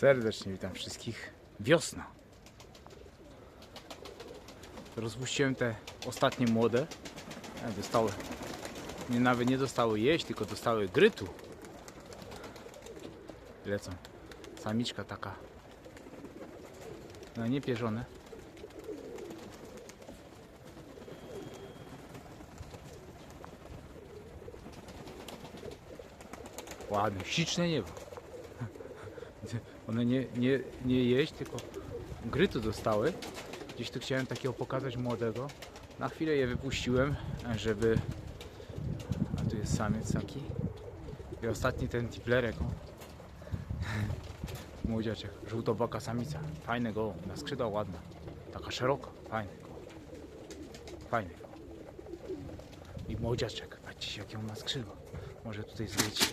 Serdecznie witam wszystkich. Wiosna. Rozpuściłem te ostatnie młode. E, Dostały. Nie, nawet nie dostały jeść, tylko dostały grytu. Lecą. Samiczka taka. No nie pierzone. Ładne, śliczne niebo. One nie, nie, nie jeść, tylko grytu dostały. Gdzieś tu chciałem takiego pokazać młodego. Na chwilę je wypuściłem, żeby... A tu jest samiec taki. I ostatni ten tiplerek. Młodziaczek. Żółtoboka samica. Fajny go, na skrzydła ładna. Taka szeroka. Fajny go. Go. I młodziaczek. Patrzcie jakie on ma skrzydła. Może tutaj zleci.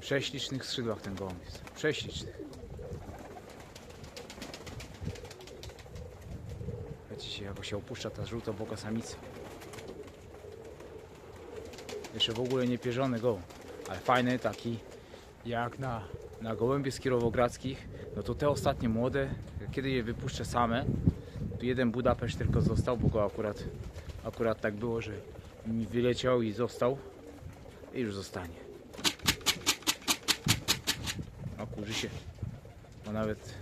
Prześlicznych skrzydłach ten gołąb jest. Prześlicznych. Widzicie, jak się opuszcza ta żółtoboka samica. Jeszcze w ogóle nie pierzony gołąb, ale fajny taki jak na, na gołębie z Kierowogradzkich. No to te ostatnie młode, kiedy je wypuszczę same, tu jeden Budapeszt tylko został, bo go akurat, akurat tak było, że mi wyleciał i został i już zostanie. O kurzy. No nawet.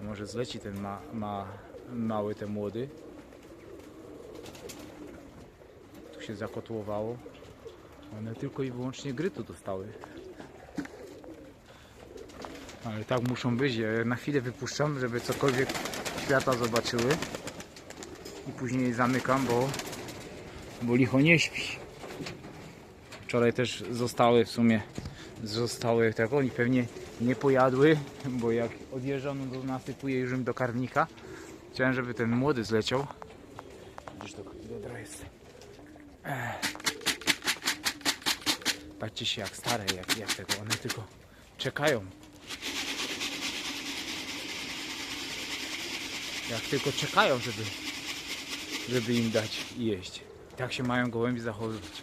Może zleci ten ma, ma, mały, ten młody. Tu się zakotłowało. One tylko i wyłącznie grytu dostały. Ale tak muszą być. Ja na chwilę wypuszczam, żeby cokolwiek świata zobaczyły. I później zamykam, bo bo licho nie śpi. Wczoraj też zostały w sumie zostały tego, oni pewnie nie pojadły, bo jak odjeżdżam, to nasypuję już im do karmnika. Chciałem, żeby ten młody zleciał. Gdzież to wiadro jest. Patrzcie się jak stare, jak, jak tego, one tylko czekają. Jak tylko czekają, żeby, żeby im dać jeść. Tak się mają gołębie zachowywać.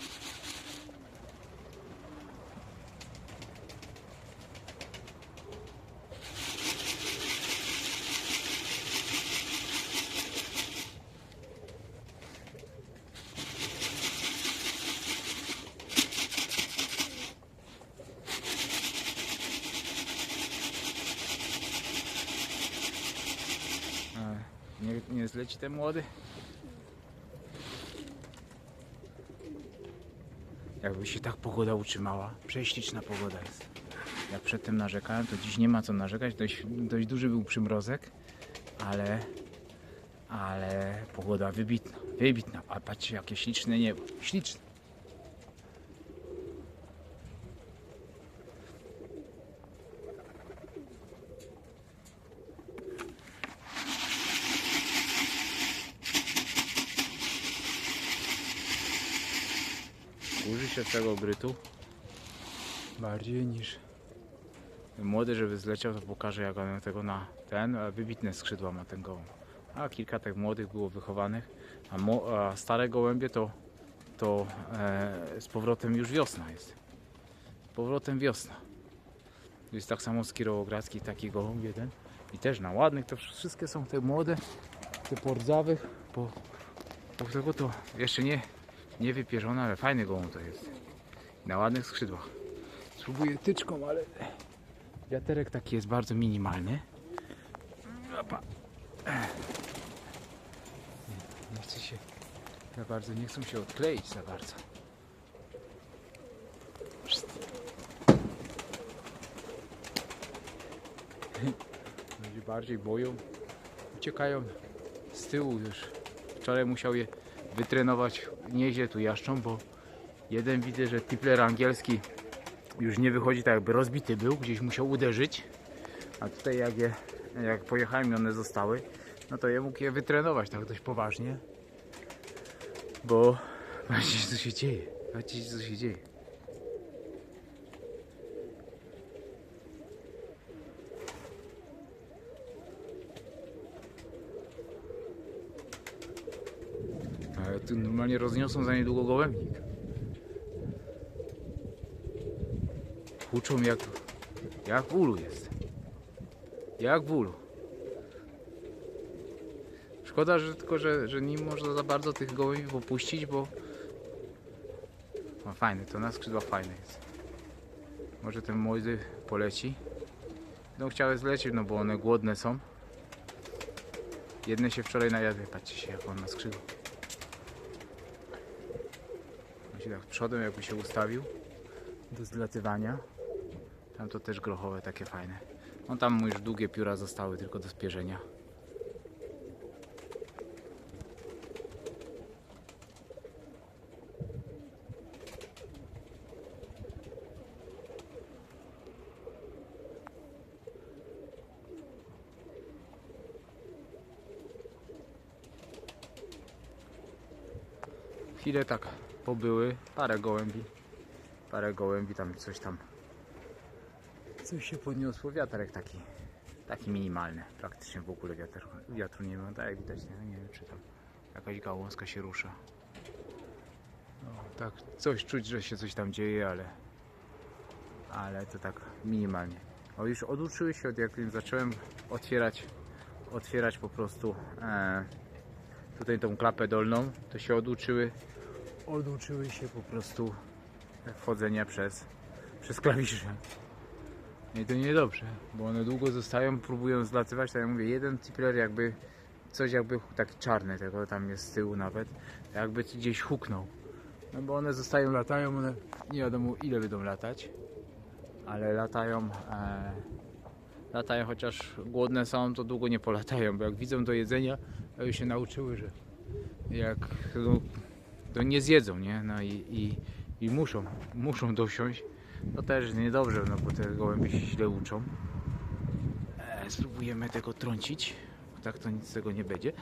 E, Nie, nie zleci ten młody? Jakby się tak pogoda utrzymała, prześliczna pogoda jest. Jak przedtem narzekałem, to dziś nie ma co narzekać. Dość, dość duży był przymrozek, ale, ale pogoda wybitna, wybitna. A patrzcie, jakie śliczne niebo, śliczne. Się tego grytu bardziej niż młody, żeby zleciał, to pokażę jak on tego na ten, a wybitne skrzydła ma ten gołąb. A kilka tych młodych było wychowanych, a, mo, a stare gołębie to, to e, z powrotem już wiosna jest. Z powrotem wiosna. Jest tak samo z Kirowogradzkich taki gołąb jeden. I też na ładnych, to wszystkie są te młode, te pordzawych, po, po tego to jeszcze nie, nie wypierzone, ale fajny gołąb to jest. Na ładnych skrzydłach. Spróbuję tyczką, ale wiaterek taki jest bardzo minimalny. Opa. Nie, nie chce się za bardzo, nie chcą się odkleić za bardzo. Ludzie bardziej boją, uciekają z tyłu już. Wczoraj musiał je wytrenować nieźle tu jaszczą, bo jeden widzę, że tipler angielski już nie wychodzi tak jakby rozbity był, gdzieś musiał uderzyć. A tutaj jak je, jak pojechałem i one zostały, no to ja mógł je wytrenować tak dość poważnie. Bo patrzcie co się dzieje, patrzcie co się dzieje. Normalnie rozniosą za niedługo gołębnik. Huczą jak, jak w ulu jest. Jak w ulu. Szkoda, że tylko, że, że nie można za bardzo tych gołębi popuścić, bo no fajny, to na skrzydła fajne jest. Może ten młody poleci. No chciały zlecieć, no bo one głodne są. Jedne się wczoraj najadły, patrzcie się jak on ma skrzydło. Tak przodem jakby się ustawił do zlatywania. Tam to też grochowe takie fajne. No tam już długie pióra zostały tylko do spierzenia. Chwilę tak pobyły, parę gołębi. Parę gołębi tam coś tam. Coś się podniosło, wiaterek taki. Taki minimalny. Praktycznie w ogóle wiatr, wiatru nie ma, tak jak widać, nie, nie wiem czy tam jakaś gałązka się rusza. No, tak, coś czuć, że się coś tam dzieje, ale ale to tak minimalnie. O już oduczyły się od jak zacząłem otwierać otwierać po prostu e, tutaj tą klapę dolną, to się oduczyły oduczyły się po prostu wchodzenia przez przez klawisze. I to niedobrze, bo one długo zostają, próbują zlatywać, tak jak mówię, jeden tipler jakby coś jakby taki czarny, tego tam jest z tyłu nawet, jakby gdzieś huknął. No bo one zostają, latają, one nie wiadomo ile będą latać, ale latają, e, latają chociaż głodne są, to długo nie polatają, bo jak widzą do jedzenia, to już się nauczyły, że jak no, to nie zjedzą, nie? No i, i, i muszą, muszą dosiąść. To też niedobrze, no bo te gołębie się źle uczą. E, spróbujemy tego trącić, bo tak to nic z tego nie będzie.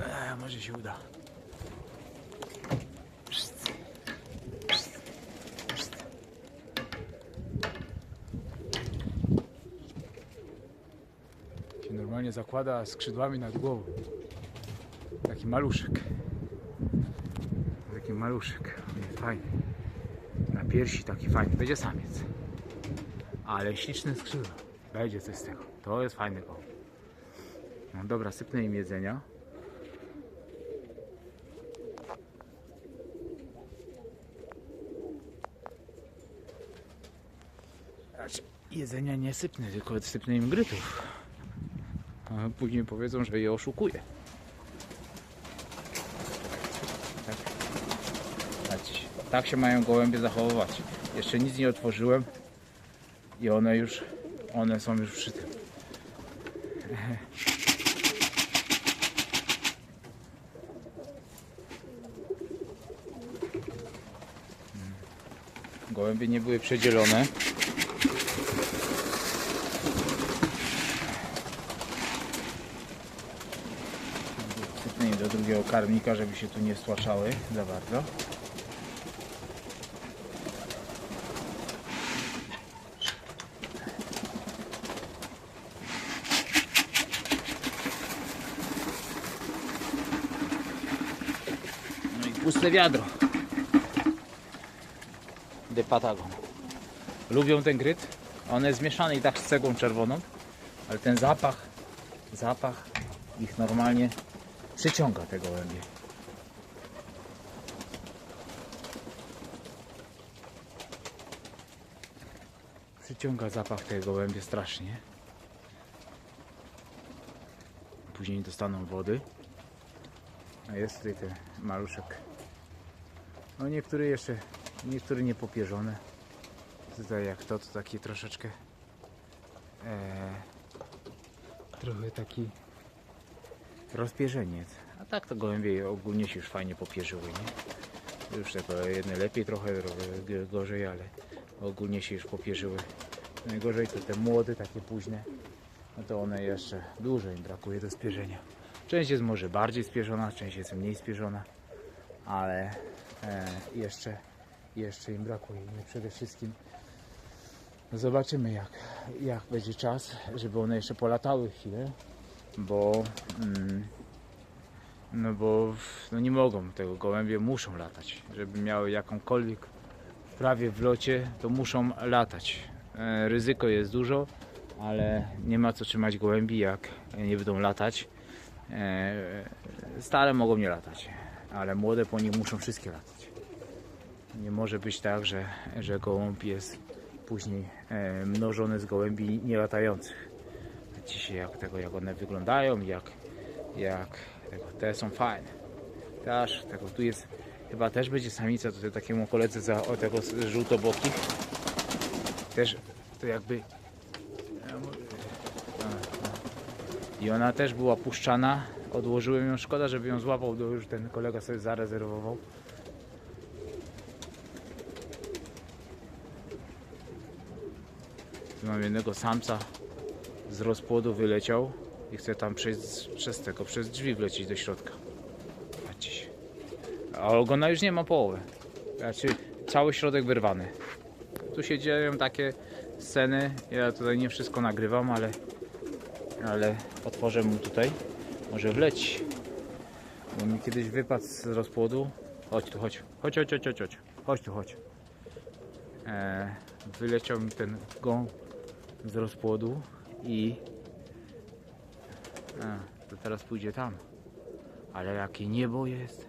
E, może się uda. Normalnie zakłada skrzydłami nad głową. Taki maluszek. Taki maluszek. Nie, Fajny. Na piersi taki fajny. Będzie samiec. Ale śliczne skrzydła. Będzie coś z tego. To jest fajny goł. No dobra, sypnę im jedzenia. Znaczy, jedzenia nie sypnę, tylko sypnę im grytów. A później powiedzą, że je oszukuję. Tak. Patrzcie się. Tak się mają gołębie zachowywać. Jeszcze nic nie otworzyłem i one już, one są już przy tym. Gołębie nie były przedzielone. Do drugiego karmnika, żeby się tu nie stłaczały za bardzo. Puste wiadro. De Patagon. Lubią ten gryt. On jest zmieszany i tak z cegłą czerwoną, ale ten zapach, zapach ich normalnie przyciąga te gołębie. Przyciąga zapach tej gołębie strasznie. Później dostaną wody. A jest tutaj ten maluszek. No niektóre jeszcze, niektóre niepopierzone. Tutaj jak to, to taki troszeczkę e, trochę taki rozpierzeniec. A tak to gołębie ogólnie się już fajnie popierzyły, nie? Już tylko jedne lepiej trochę, gorzej, ale ogólnie się już popierzyły. Najgorzej to te młode, takie późne, no to one jeszcze im brakuje do spierzenia. Część jest może bardziej spierzona, część jest mniej spierzona, ale jeszcze, jeszcze im brakuje. No przede wszystkim zobaczymy jak, jak będzie czas, żeby one jeszcze polatały chwilę, bo mm, No bo no nie mogą tego, gołębie muszą latać. Żeby miały jakąkolwiek prawie w locie, to muszą latać. E, ryzyko jest dużo, ale nie ma co trzymać gołębi, jak nie będą latać. E, stare mogą nie latać, ale młode po nich muszą wszystkie latać. Nie może być tak, że, że gołąb jest później e, mnożony z gołębi nielatających. Dzisiaj jak tego, jak one wyglądają, jak, jak tego, te są fajne. Też, tego, tu jest, chyba też będzie samica, tutaj takiemu koledze za o tego żółtobokich. Też to jakby a, a. i ona też była puszczana. Odłożyłem ją, szkoda, żeby ją złapał, to już ten kolega sobie zarezerwował. Tu mam jednego samca z rozpłodu wyleciał i chce tam przejść przez tego, przez drzwi wlecieć do środka. A ogona już nie ma połowy. Znaczy cały środek wyrwany. Tu się dzieją takie sceny. Ja tutaj nie wszystko nagrywam, ale ale otworzę mu tutaj. Może wleci. Bo mi kiedyś wypadł z rozpłodu. Chodź tu, chodź. Chodź, chodź, chodź, chodź. Chodź, tu, chodź. E, wyleciał mi ten gąb z rozpłodu i to teraz pójdzie tam. Ale jakie niebo jest.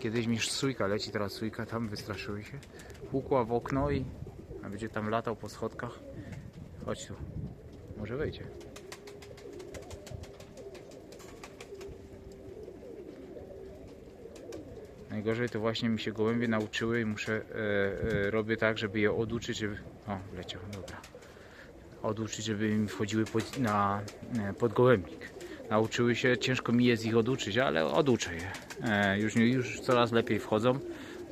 Kiedyś mi sójka leci, teraz sójka tam wystraszyły się. Hukła w okno i a będzie tam latał po schodkach. Chodź tu. Może wejdzie. Najgorzej to właśnie mi się gołębie nauczyły i muszę, e, e, robię tak, żeby je oduczyć, żeby... O, leciał, dobra. Oduczyć, żeby im wchodziły pod, na, e, pod gołębnik. Nauczyły się, ciężko mi jest ich oduczyć, ale oduczę je. E, już, już coraz lepiej wchodzą,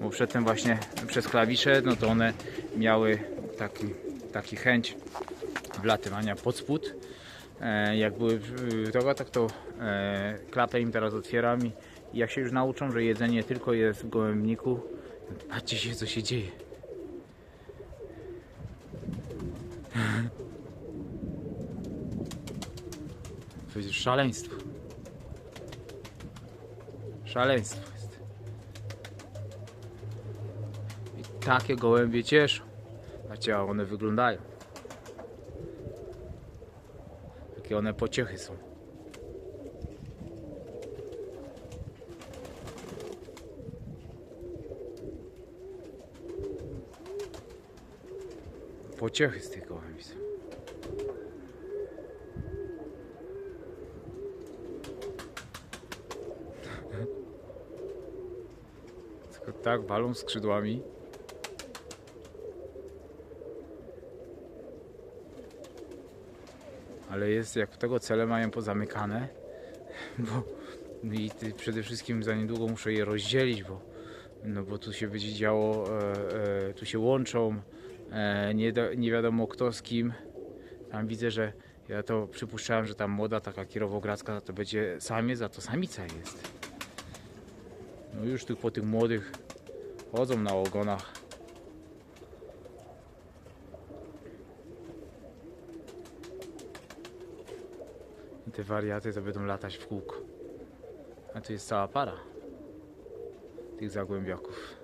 bo przedtem właśnie przez klawisze, no to one miały taki, taki chęć wlatywania pod spód. E, jak były tego, tak to e, klapę im teraz otwieram i jak się już nauczą, że jedzenie tylko jest w gołębniku, to patrzcie się co się dzieje. To jest szaleństwo. Szaleństwo jest. I takie gołębie cieszą. Jak one wyglądają. Jakie one pociechy są. Pociechy z tych gołębi. Tylko tak walą skrzydłami. Ale jest, jak tego cele mają pozamykane, bo i przede wszystkim za niedługo muszę je rozdzielić, bo, no bo tu się będzie działo, e, e, tu się łączą, nie, do, nie wiadomo kto z kim. Tam widzę, że ja to przypuszczałem, że tam młoda taka kierowogradzka to będzie samiec, a to samica jest. No już tu po tych młodych chodzą na ogonach. Te wariaty to będą latać w kółko. A tu jest cała para tych zagłębiaków.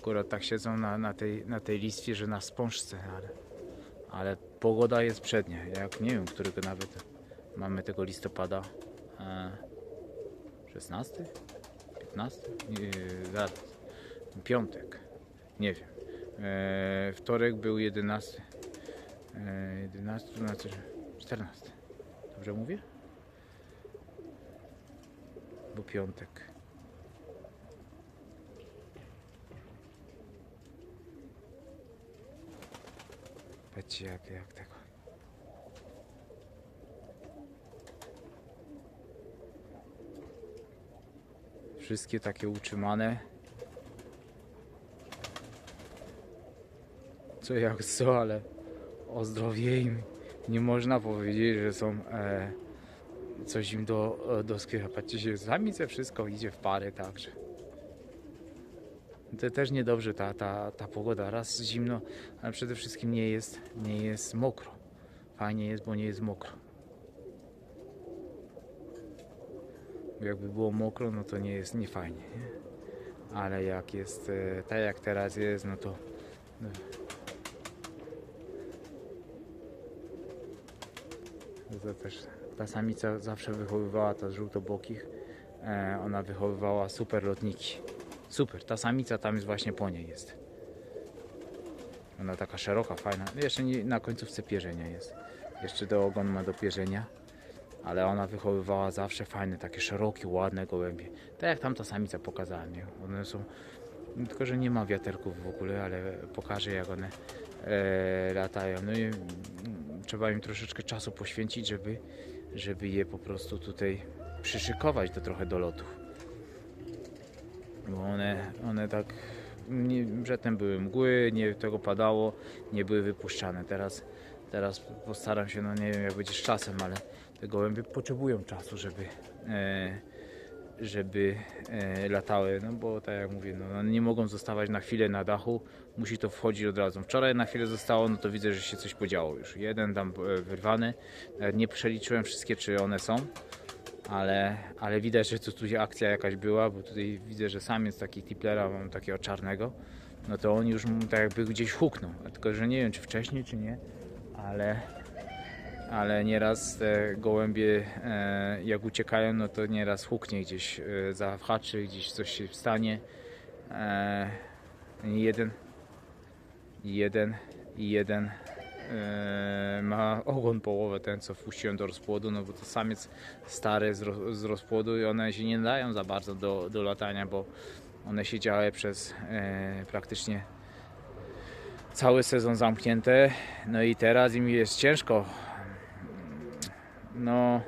Akurat tak siedzą na, na, tej, na tej listwie, że na spążce, ale, ale pogoda jest przednia. Jak nie wiem, którego nawet mamy tego listopada. E, 16? 15? Nie, zaraz. Piątek. Nie wiem. E, wtorek był 11. E, 11, 12, 14. Dobrze mówię? Bo piątek. Patrzcie jak, jak tego. Wszystkie takie utrzymane. Co jak co, ale o im nie można powiedzieć, że są e, coś im do, do skrycha. Patrzcie się, samice wszystko idzie w pary także. To też niedobrze ta, ta, ta pogoda. Raz zimno, ale przede wszystkim nie jest, nie jest mokro. Fajnie jest, bo nie jest mokro. Jakby było mokro, no to nie jest nie fajnie. Nie? Ale jak jest e, tak jak teraz jest, no to no. No to też ta samica zawsze wychowywała ta z żółtobokich. E, ona wychowywała super lotniki. Super, ta samica tam jest właśnie po niej jest. Ona taka szeroka, fajna. Jeszcze nie, na końcówce pierzenia jest. Jeszcze do ogon ma do pierzenia. Ale ona wychowywała zawsze fajne, takie szerokie, ładne gołębie. Tak jak tamta samica pokazała mi. One są. Tylko, że nie ma wiaterków w ogóle, ale pokażę jak one e, latają. No i trzeba im troszeczkę czasu poświęcić, żeby, żeby je po prostu tutaj przyszykować do trochę do lotów. Bo one, one tak nie, przedtem były mgły, nie tego padało, nie były wypuszczane. Teraz, teraz postaram się, no nie wiem jak będzie z czasem, ale te gołębie potrzebują czasu, żeby, e, żeby e, latały, no bo tak jak mówię, no, nie mogą zostawać na chwilę na dachu, musi to wchodzić od razu. Wczoraj na chwilę zostało, no to widzę, że się coś podziało już. Jeden tam e, wyrwany, nie przeliczyłem wszystkie, czy one są ale, ale widać, że tu, tu akcja jakaś była, bo tutaj widzę, że sam jest taki tiplera, mam takiego czarnego, no to on już tak jakby gdzieś huknął, tylko że nie wiem czy wcześniej czy nie, ale, ale nieraz te gołębie e, jak uciekają, no to nieraz huknie gdzieś e, gdzieś coś się stanie. E, jeden, jeden, jeden ma ogon połowę ten co wpuściłem do rozpłodu, no bo to samiec stary z, z rozpłodu i one się nie nadają za bardzo do, do latania, bo one siedziały przez e, praktycznie cały sezon zamknięte, no i teraz im jest ciężko. No,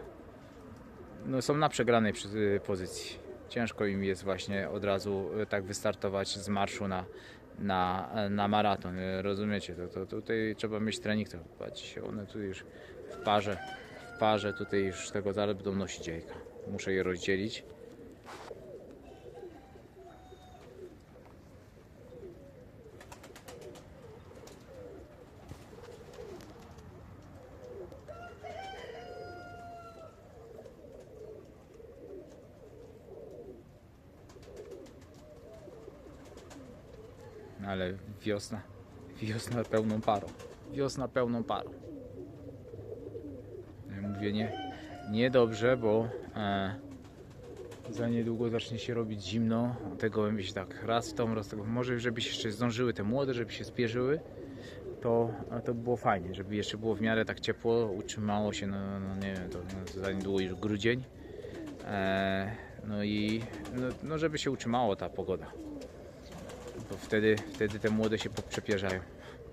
no są na przegranej pozycji. Ciężko im jest właśnie od razu e, tak wystartować z marszu na, na, na maraton. Rozumiecie? To, to tutaj trzeba mieć trening. To patrzcie, one tu już w parze, w parze tutaj już tego zaraz będą nosić jajka. Muszę je rozdzielić. Ale wiosna, wiosna pełną parą. Wiosna pełną parą. Ja mówię nie, niedobrze, bo e, za niedługo zacznie się robić zimno. Te gołębie się tak raz w tą, raz tą. Może żeby się jeszcze zdążyły te młode, żeby się spierzyły, to, to by było fajnie, żeby jeszcze było w miarę tak ciepło, utrzymało się, no, no nie wiem, to, no, za niedługo już grudzień. E, no i no, no żeby się utrzymało ta pogoda. Bo wtedy, wtedy te młode się poprzepierzają.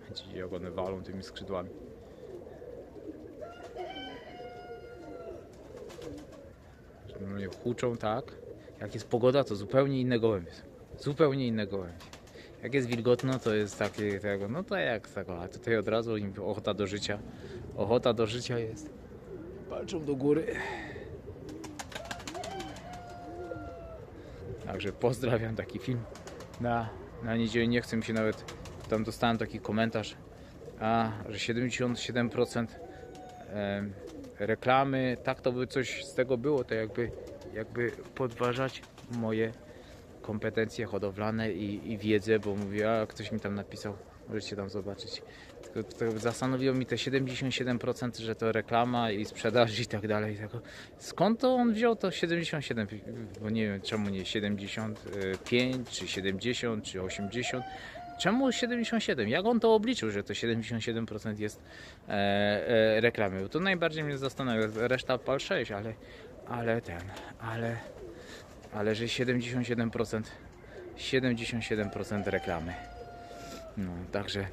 Widzicie, jak one walą tymi skrzydłami. Normalnie huczą tak. Jak jest pogoda, to zupełnie inne gołębie. Zupełnie inne gołębie. Jak jest wilgotno, to jest takie, tego, no to jak tego, a tutaj od razu im ochota do życia. Ochota do życia jest. Patrzą do góry. Także pozdrawiam taki film na, na niedzielę. Nie chcę mi się nawet. Tam dostałem taki komentarz, a że 77% em, reklamy, tak to by coś z tego było, to jakby, jakby podważać moje kompetencje hodowlane i, i wiedzę, bo mówię, a ktoś mi tam napisał, możecie tam zobaczyć. Tylko to zastanowiło mi te 77%, że to reklama i sprzedaż i tak dalej. Skąd to on wziął to 77? Bo nie wiem czemu nie 75, czy 70, czy 80. Czemu 77? Jak on to obliczył, że to 77% jest e, e, reklamy? Bo to najbardziej mnie zastanawia. Reszta pal 6, ale, ale ten, ale, ale że 77% 77% reklamy. No, także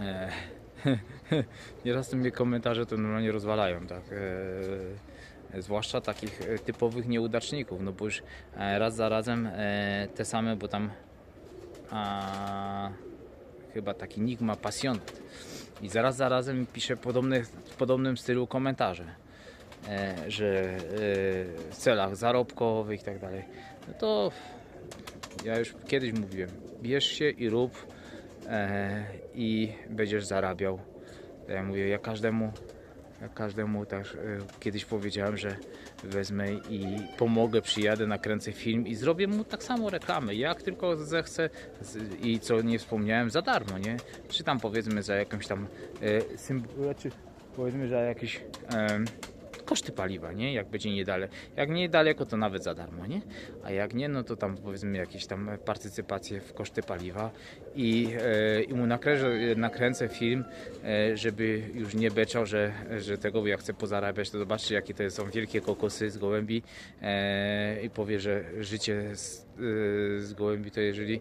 e, nieraz to mnie komentarze to normalnie rozwalają, tak. E, zwłaszcza takich e, typowych nieudaczników, no bo już e, raz za razem e, te same, bo tam a, chyba taki nick ma pasjonat i zaraz za razem pisze podobne, w podobnym stylu komentarze, że e, w celach zarobkowych i tak dalej. No to ja już kiedyś mówiłem, bierz się i rób e, i będziesz zarabiał. Jak mówię, ja każdemu, ja każdemu też e, kiedyś powiedziałem, że wezmę i pomogę, przyjadę, nakręcę film i zrobię mu tak samo reklamę, jak tylko zechcę i co nie wspomniałem, za darmo, nie? Czy tam powiedzmy za jakąś tam e, symbol, znaczy powiedzmy, że jakieś em, koszty paliwa, nie? Jak będzie niedaleko. Jak niedaleko, to nawet za darmo, nie? A jak nie, no to tam powiedzmy jakieś tam partycypacje w koszty paliwa i, e, i mu nakręcę, nakręcę film, e, żeby już nie beczał, że, że tego ja chcę pozarabiać, to zobaczcie jakie to są wielkie kokosy z gołębi e, i powie, że życie z, e, z gołębi to jeżeli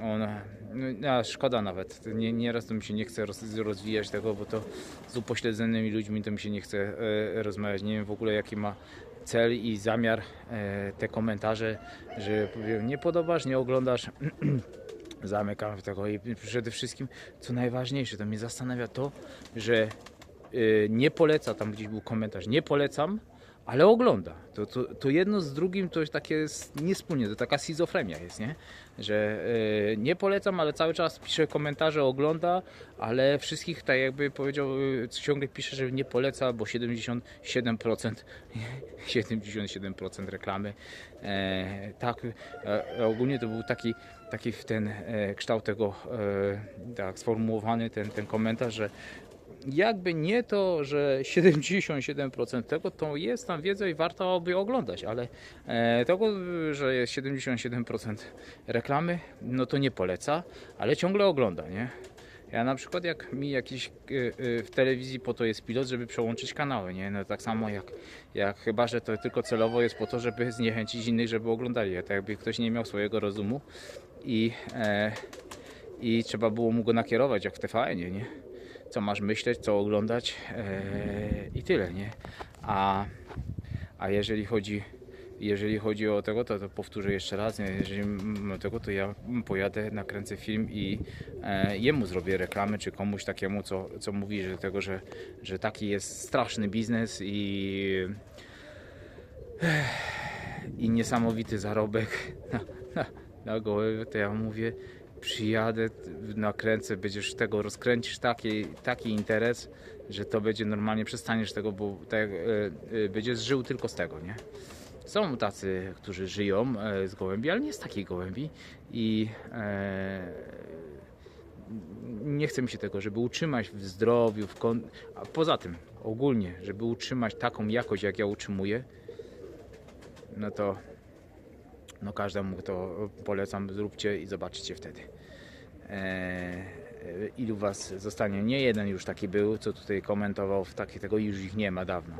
ona, no, a szkoda nawet, nie, nieraz to mi się nie chce roz, rozwijać tego, bo to z upośledzonymi ludźmi to mi się nie chce e, rozmawiać, nie wiem w ogóle jaki ma cel i zamiar e, te komentarze, że nie podobasz, nie oglądasz, zamykam tego i przede wszystkim, co najważniejsze, to mnie zastanawia to, że y, nie poleca, tam gdzieś był komentarz, nie polecam, ale ogląda. To, to, to jedno z drugim to takie jest to taka schizofrenia jest, nie? Że y, nie polecam, ale cały czas pisze komentarze, ogląda, ale wszystkich, tak jakby powiedział, y, ciągle pisze, że nie poleca, bo 77% 77% reklamy. E, tak, e, ogólnie to był taki, taki w ten e, kształt tego e, tak sformułowany ten, ten komentarz, że jakby nie to, że 77% tego, to jest tam wiedza i warto by oglądać, ale e, tego, że jest 77% reklamy, no to nie poleca, ale ciągle ogląda, nie? Ja na przykład jak mi jakiś e, e, w telewizji po to jest pilot, żeby przełączyć kanały, nie? No tak samo jak, jak chyba, że to tylko celowo jest po to, żeby zniechęcić innych, żeby oglądali. A tak jakby ktoś nie miał swojego rozumu i, e, i trzeba było mu go nakierować, jak w TVN-ie, nie? Co masz myśleć, co oglądać e, i tyle, nie? A, a jeżeli chodzi jeżeli chodzi o tego, to, to powtórzę jeszcze raz, jeżeli o tego, to ja pojadę, nakręcę film i e, jemu zrobię reklamy, czy komuś takiemu, co, co mówi, że tego, że, że taki jest straszny biznes i, i niesamowity zarobek na, na, na gołębie, to ja mówię, przyjadę, nakręcę, będziesz tego, rozkręcisz taki, taki interes, że to będzie normalnie, przestaniesz tego, bo tak, e, e, będziesz żył tylko z tego, nie? Są tacy, którzy żyją e, z gołębi, ale nie z takiej gołębi i e, nie chce mi się tego, żeby utrzymać w zdrowiu, w kon... a poza tym ogólnie, żeby utrzymać taką jakość, jak ja utrzymuję, no to no każdemu to polecam, zróbcie i zobaczycie wtedy. E, e, ilu was zostanie? Nie jeden już taki był, co tutaj komentował, w taki, tego już ich nie ma dawno.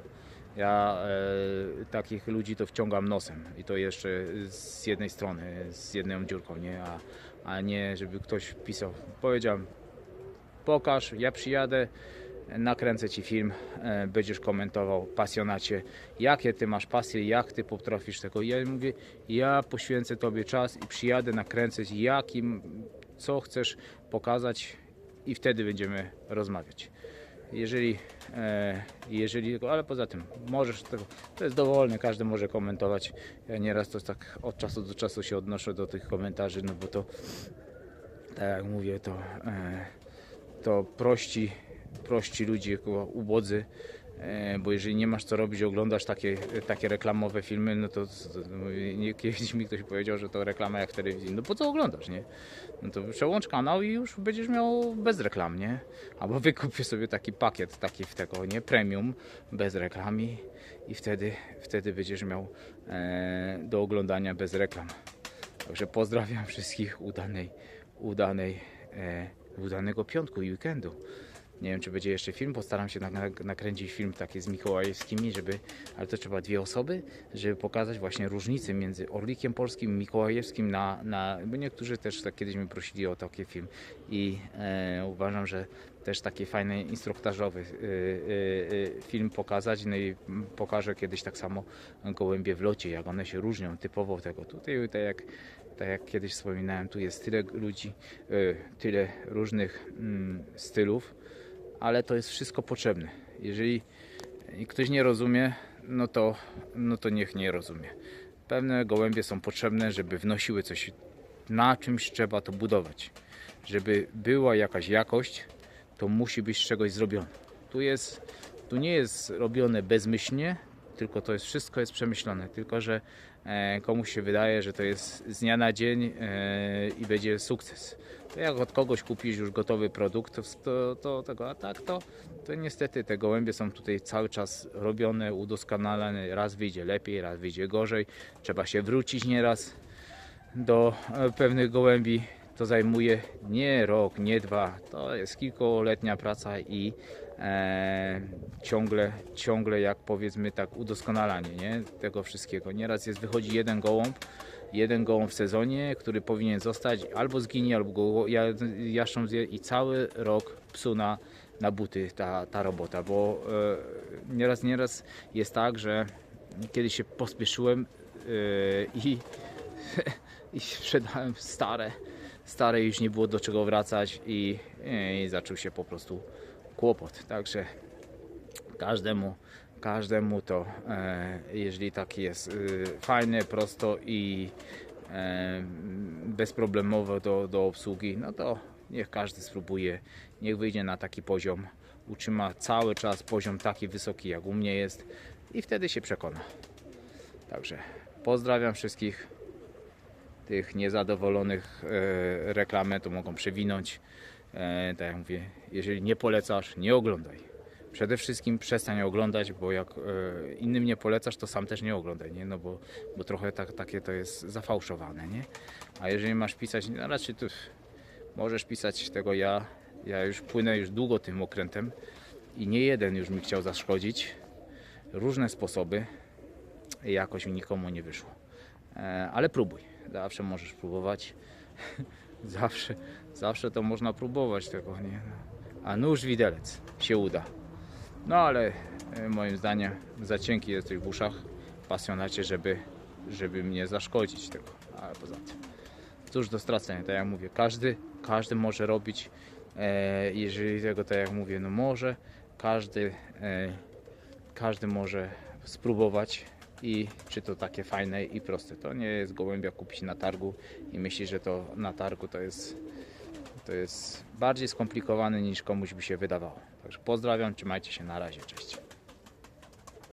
Ja e, takich ludzi to wciągam nosem i to jeszcze z jednej strony, z jedną dziurką, nie? A, a nie, żeby ktoś pisał. Powiedziałem, pokaż, ja przyjadę, nakręcę ci film, e, będziesz komentował, pasjonacie, jakie ty masz pasje, jak ty potrafisz tego. Ja mówię, ja poświęcę tobie czas i przyjadę nakręcać, jakim, co chcesz pokazać i wtedy będziemy rozmawiać. Jeżeli, e, jeżeli, ale poza tym możesz tego, to jest dowolne, każdy może komentować. Ja nieraz to tak od czasu do czasu się odnoszę do tych komentarzy, no bo to, tak jak mówię, to, e, to prości, prości ludzie, ubodzy, bo jeżeli nie masz co robić, oglądasz takie, takie reklamowe filmy, no to, nie, kiedyś mi ktoś powiedział, że to reklama jak w telewizji. No po co oglądasz, nie? No to przełącz kanał i już będziesz miał bez reklam, nie? Albo wykupię sobie taki pakiet, taki w tego, nie? Premium, bez reklam i, i wtedy, wtedy będziesz miał e, do oglądania bez reklam. Także pozdrawiam wszystkich udanej, udanej, e, udanego piątku i weekendu. Nie wiem, czy będzie jeszcze film. Postaram się nak- nakręcić film taki z Mikołajewskimi, żeby, ale to trzeba dwie osoby, żeby pokazać właśnie różnicę między Orlikiem Polskim i Mikołajewskim na, na bo niektórzy też tak kiedyś mnie prosili o taki film i e, uważam, że też taki fajny instruktażowy y, y, y, film pokazać, no i pokażę kiedyś tak samo gołębie w locie, jak one się różnią typowo tego. Tutaj tak jak, tak jak kiedyś wspominałem, tu jest tyle ludzi, y, tyle różnych mm, stylów, ale to jest wszystko potrzebne. Jeżeli ktoś nie rozumie, no to, no to niech nie rozumie. Pewne gołębie są potrzebne, żeby wnosiły coś, na czymś trzeba to budować. Żeby była jakaś jakość, to musi być z czegoś zrobione. Tu jest, tu nie jest robione bezmyślnie, tylko to jest wszystko jest przemyślane. Tylko, że e, komuś się wydaje, że to jest z dnia na dzień e, i będzie sukces. To jak od kogoś kupisz już gotowy produkt, to, to, tego, a tak to, to niestety te gołębie są tutaj cały czas robione, udoskonalane. Raz wyjdzie lepiej, raz wyjdzie gorzej. Trzeba się wrócić nieraz do e, pewnych gołębi. To zajmuje nie rok, nie dwa, to jest kilkuletnia praca i e, ciągle, ciągle jak powiedzmy tak udoskonalanie nie? tego wszystkiego. Nieraz jest, wychodzi jeden gołąb, jeden gołąb w sezonie, który powinien zostać albo zginie, albo go ja- jaszcząb zje i cały rok psu na, na buty ta, ta robota, bo e, nieraz, nieraz jest tak, że kiedyś się pospieszyłem e, i i sprzedałem stare. Stare już nie było do czego wracać i, i zaczął się po prostu kłopot. Także każdemu, każdemu to, e, jeżeli tak jest e, fajne, prosto i e, bezproblemowo do, do obsługi, no to niech każdy spróbuje, niech wyjdzie na taki poziom, utrzyma cały czas poziom taki wysoki jak u mnie jest i wtedy się przekona. Także pozdrawiam wszystkich tych niezadowolonych reklamę, to mogą przewinąć. E, tak jak mówię, jeżeli nie polecasz, nie oglądaj. Przede wszystkim przestań oglądać, bo jak e, innym nie polecasz, to sam też nie oglądaj, nie? No bo, bo trochę tak, takie to jest zafałszowane, nie? A jeżeli masz pisać, no raczej możesz pisać tego ja. Ja już płynę już długo tym okrętem i nie jeden już mi chciał zaszkodzić. Różne sposoby jakoś nikomu nie wyszło. E, ale próbuj. Zawsze możesz próbować. zawsze, zawsze to można próbować tego, nie? A nóż widelec się uda. No ale e, moim zdaniem za cienki jesteś w uszach, pasjonacie, żeby, żeby mnie zaszkodzić tego. Ale poza tym, cóż do stracenia, tak jak mówię, każdy, każdy może robić, e, jeżeli tego, tak jak mówię, no może, każdy, e, każdy może spróbować i czy to takie fajne i proste. To nie jest gołębia kupić na targu i myśli, że to na targu to jest, to jest bardziej skomplikowane niż komuś by się wydawało. Także pozdrawiam, trzymajcie się, na razie, cześć.